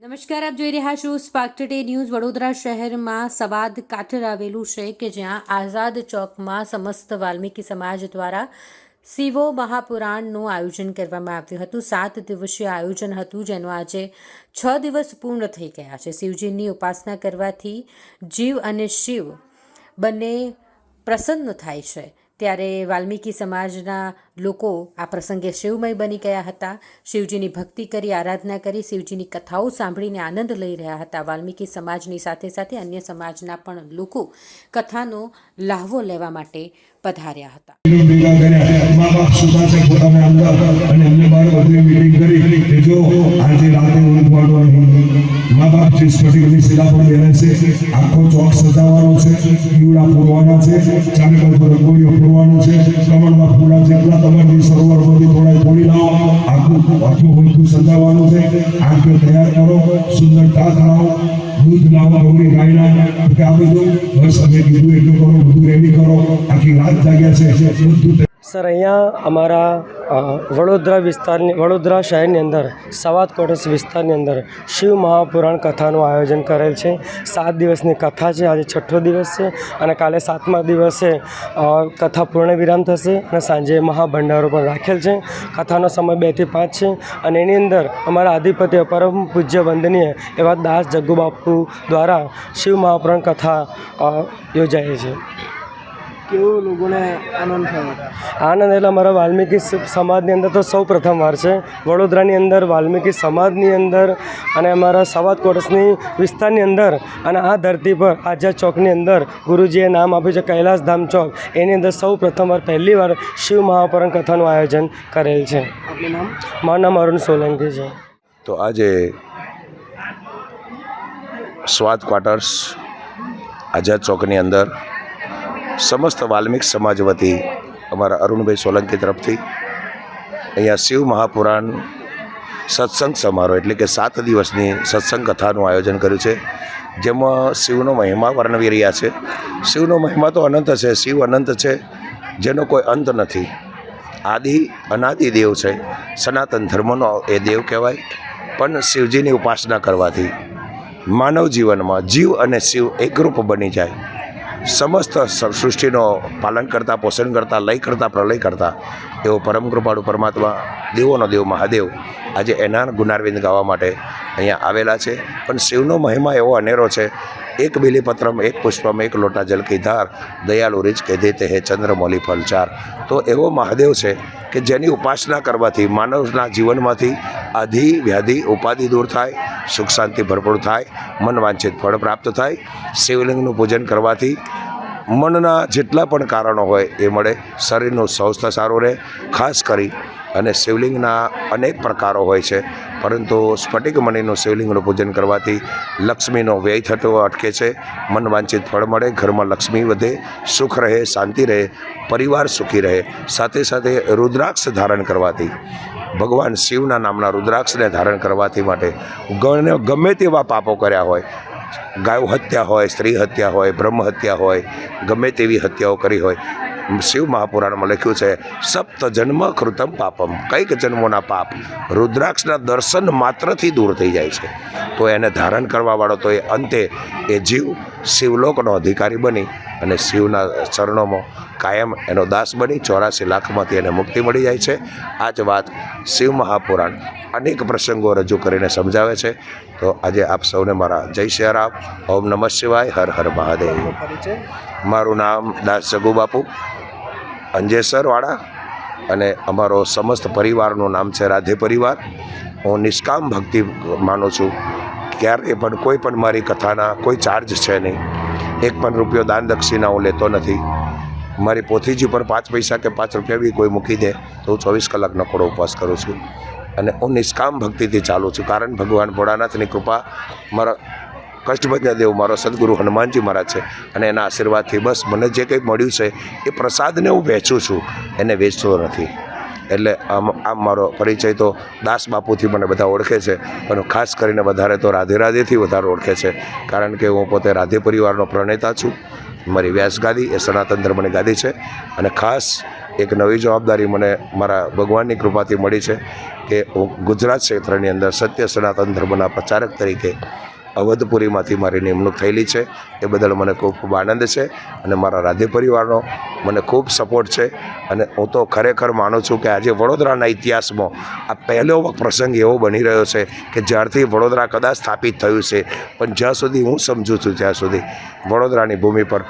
નમસ્કાર, આપ જોઈ રહ્યા છો સ્પાર્ક ટુડે ન્યૂઝ વડોદરા શહેરમાં સવાદ કાઠર આવેલું છે કે જ્યાં આઝાદ ચોકમાં સમસ્ત વાલ્મીકી સમાજ દ્વારા શિવો મહાપુરાણનું આયોજન કરવામાં આવ્યું હતું. સાત દિવસીય આયોજન હતું, જેનું આજે છ દિવસ પૂર્ણ થઈ ગયા છે. શિવજીની ઉપાસના કરવાથી જીવ અને શિવ બંને પ્રસન્ન થાય છે. ત્યારે વાલ્મીકી સમાજના લોકો આ પ્રસંગે શિવમય બની ગયા હતા. શિવજીની ભક્તિ કરી, આરાધના કરી, શિવજીની કથાઓ સાંભળીને આનંદ લઈ રહ્યા હતા. વાલ્મીકી સમાજની સાથે સાથે અન્ય સમાજના પણ લોકો કથાનો લાહવો લેવા માટે પધાર્યા હતા. મા બાપ જો સ્ફટિકની શિલા પર બેસે છે આખો ચોક સજાવવાનો છે દીવડા પૂરવાના છે ચારે બાજુ રંગોળીઓ પૂરવાનું છે કમળના ફૂલા જેટલા તમારી સરોવરમાંથી થોડા થોડી લાવો આખું આખું બધું સજાવવાનું છે. આંખો તૈયાર કરો. સુંદર ટાસ લાવો. દૂધ લાવો ગૌરી ગાયના. કે આ બધું બસ અમે કીધું એટલું કરો, બધું રેડી કરો. આખી રાત જાગ્યા છે. બધું સર, અહીંયા અમારા વડોદરા વિસ્તારની, વડોદરા શહેરની અંદર, સવાદ કોટસ વિસ્તારની અંદર શિવ મહાપુરાણ કથાનું આયોજન કરેલ છે. સાત દિવસની કથા છે. આજે છઠ્ઠો દિવસ છે અને કાલે સાતમા દિવસે કથા પૂર્ણ વિરામ થશે અને સાંજે મહાભંડારો પણ રાખેલ છે. કથાનો સમય બેથી પાંચ છે અને એની અંદર અમારા આધિપત્ય પરમ પૂજ્ય વંદનીય એવા દાસ જગ્ગુબાપુ દ્વારા શિવ મહાપુરાણ કથા યોજાય છે. કેવો લોકોને આનંદ થયો? આનંદ એટલે અમારા વાલ્મીકી સમાજની અંદર તો સૌ પ્રથમ વાર છે. વડોદરાની અંદર વાલ્મીકી સમાજની અંદર અને અમારા સવાદ કોટસની વિસ્તારની અંદર અને આ ધરતી પર આઝાદ ચોકની અંદર ગુરુજીએ નામ આપ્યું છે કૈલાસધામ ચોક. એની અંદર સૌ પ્રથમવાર પહેલી વાર શિવ મહાપરણ કથાનું આયોજન કરેલ છે. આપનું નામ? મારું નામ અરુણ સોલંકી છે. તો આજે સ્વાદ ક્વાર્ટર્સ આઝાદ ચોકની અંદર સમસ્ત વાલ્મિક સમાજ વતી અમારા અરુણભાઈ સોલંકી તરફથી અહીંયા શિવ મહાપુરાણ સત્સંગ સમારોહ એટલે કે સાત દિવસની સત્સંગ કથાનું આયોજન કર્યું છે, જેમાં શિવનો મહિમા વર્ણવી રહ્યા છે. શિવનો મહિમા તો અનંત છે, શિવ અનંત છે, જેનો કોઈ અંત નથી. આદિ અનાદિ દેવ છે, સનાતન ધર્મનો એ દેવ કહેવાય, પણ શિવજીની ઉપાસના કરવાથી માનવ જીવનમાં જીવ અને શિવ એકરૂપ બની જાય. સમસ્ત સૃષ્ટિનો પાલન કરતા, પોષણ કરતા, લય કરતા, પ્રલય કરતા એવો પરમ કૃપાળુ પરમાત્મા, દેવોનો દેવ મહાદેવ આજે એના ગુણારવિંદ ગાવા માટે અહીંયા આવેલા છે. પણ શિવનો મહિમા એવો અનેરો છે એક બિલીપત્રમ, એક પુષ્પમ, એક લોટા જલ કીધાર ધાર, દયાલુ રીચ કીધી દેતે હે ચંદ્રમૌલી ફલચાર તો એવો મહાદેવ છે કે જેની ઉપાસના કરવાથી, માનવના જીવનમાંથી આધિ વ્યાધિ ઉપાધિ દૂર થાય, સુખ શાંતિ ભરપૂર થાય, મન વાંછિત ફળ પ્રાપ્ત થાય, શિવલિંગનું પૂજન કરવાથી મનના જેટલા પણ કારણો હોય એ મળે. શરીરનું સ્વાસ્થ્ય સારું રહે, ખાસ કરી અને શિવલિંગના અનેક પ્રકારો હોય છે. પરંતુ સ્ફટિક મણીનું શિવલિંગનું પૂજન કરવાથી લક્ષ્મીનો વ્યય થતો અટકે છે. મન વાંછિત ફળ મળે, ઘરમાં લક્ષ્મી વધે, સુખ રહે, શાંતિ રહે, પરિવાર સુખી રહે. સાથે સાથે રુદ્રાક્ષ ધારણ કરવાથી, ભગવાન શિવના નામના રુદ્રાક્ષને ધારણ કરવાથી માટે ગમે તેવા પાપો કર્યા હોય ગાય હત્યા હોય, સ્ત્રી હત્યા હોય, બ્રહ્મ હત્યા હોય, ગમે તેવી હત્યાઓ કરી હોય, શિવ મહાપુરાણમાં લખ્યું છે, સપ્ત જન્મ કૃતમ પાપમ. કંઈક જન્મોના પાપ રુદ્રાક્ષના દર્શન માત્રથી દૂર થઈ જાય છે. તો એને ધારણ કરવાવાળો તો એ અંતે એ જીવ શિવલોકનો અધિકારી બની અને શિવના ચરણોમાં કાયમ એનો દાસ બની, ચોરાસી લાખમાંથી એને મુક્તિ મળી જાય છે. આ જ વાત શિવ મહાપુરાણ અનેક પ્રસંગો રજૂ કરીને સમજાવે છે. તો આજે આપ સૌને મારા જય સિયારામ ઓમ નમઃ શિવાય, હર હર મહાદેવ. મારું નામ દાસ જગુ બાપુ અંજેસરવાળા અને અમારો સમસ્ત પરિવારનું નામ છે રાધે પરિવાર. હું નિષ્કામ ભક્તિ માનું છું ક્યારેય પણ કોઈ પણ મારી કથાના કોઈ ચાર્જ છે નહીં. એક પણ રૂપિયો દાન દક્ષિણા હું લેતો નથી. મારી પોથીજી પર પાંચ પૈસા કે પાંચ રૂપિયા બી કોઈ મૂકી દે, તો હું ચોવીસ કલાક નકોડો ઉપવાસ કરું છું. અને હું નિષ્કામ ભક્તિથી ચાલું છું. કારણ ભગવાન ભોળાનાથની કૃપા મારા કષ્ટભંજન દેવ, મારો સદગુરુ હનુમાનજી મહારાજ છે અને એના આશીર્વાદથી બસ મને જે કંઈ મળ્યું છે એ પ્રસાદને હું વહેંચું છું. એને વેચતો નથી. એટલે આમ આમ મારો પરિચય તો દાસ બાપુથી મને બધા ઓળખે છે, પણ ખાસ કરીને વધારે તો રાધે રાધેથી વધારે ઓળખે છે. કારણ કે હું પોતે રાધે પરિવારનો પ્રણેતા છું. મારી વ્યાસ ગાદી એ સનાતન ધર્મની ગાદી છે અને ખાસ એક નવી જવાબદારી મને મારા ભગવાનની કૃપાથી મળી છે કે હું ગુજરાત ક્ષેત્રની અંદર સત્ય, સનાતન ધર્મના પ્રચારક તરીકે અવધપુરીમાંથી મારી નિમણૂક થયેલી છે. એ બદલ મને ખૂબ ખૂબ આનંદ છે અને મારા રાધે પરિવારનો મને ખૂબ સપોર્ટ છે અને હું તો ખરેખર માનું છું કે આજે વડોદરાના ઇતિહાસમાં આ પહેલો પ્રસંગ એવો બની રહ્યો છે કે જ્યારથી વડોદરા કદાચ સ્થાપિત થયું છે. પણ જ્યાં સુધી હું સમજું છું, ત્યાં સુધી વડોદરાની ભૂમિ પર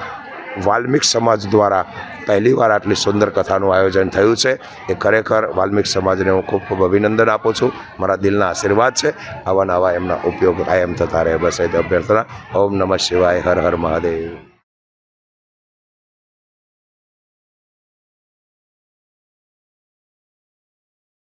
વાલ્મિક સમાજ દ્વારા પહેલીવાર આટલી સુંદર કથાનું આયોજન થયું છે. એ ખરેખર વાલ્મિક સમાજને હું ખૂબ ખૂબ અભિનંદન આપું છું. મારા દિલના આશીર્વાદ છે. આવા નવા એમના ઉપયોગ કાયમ થતા રહે. બસ એ અભ્યર્થના. ઓમ નમઃ શિવાય. હર હર મહાદેવ.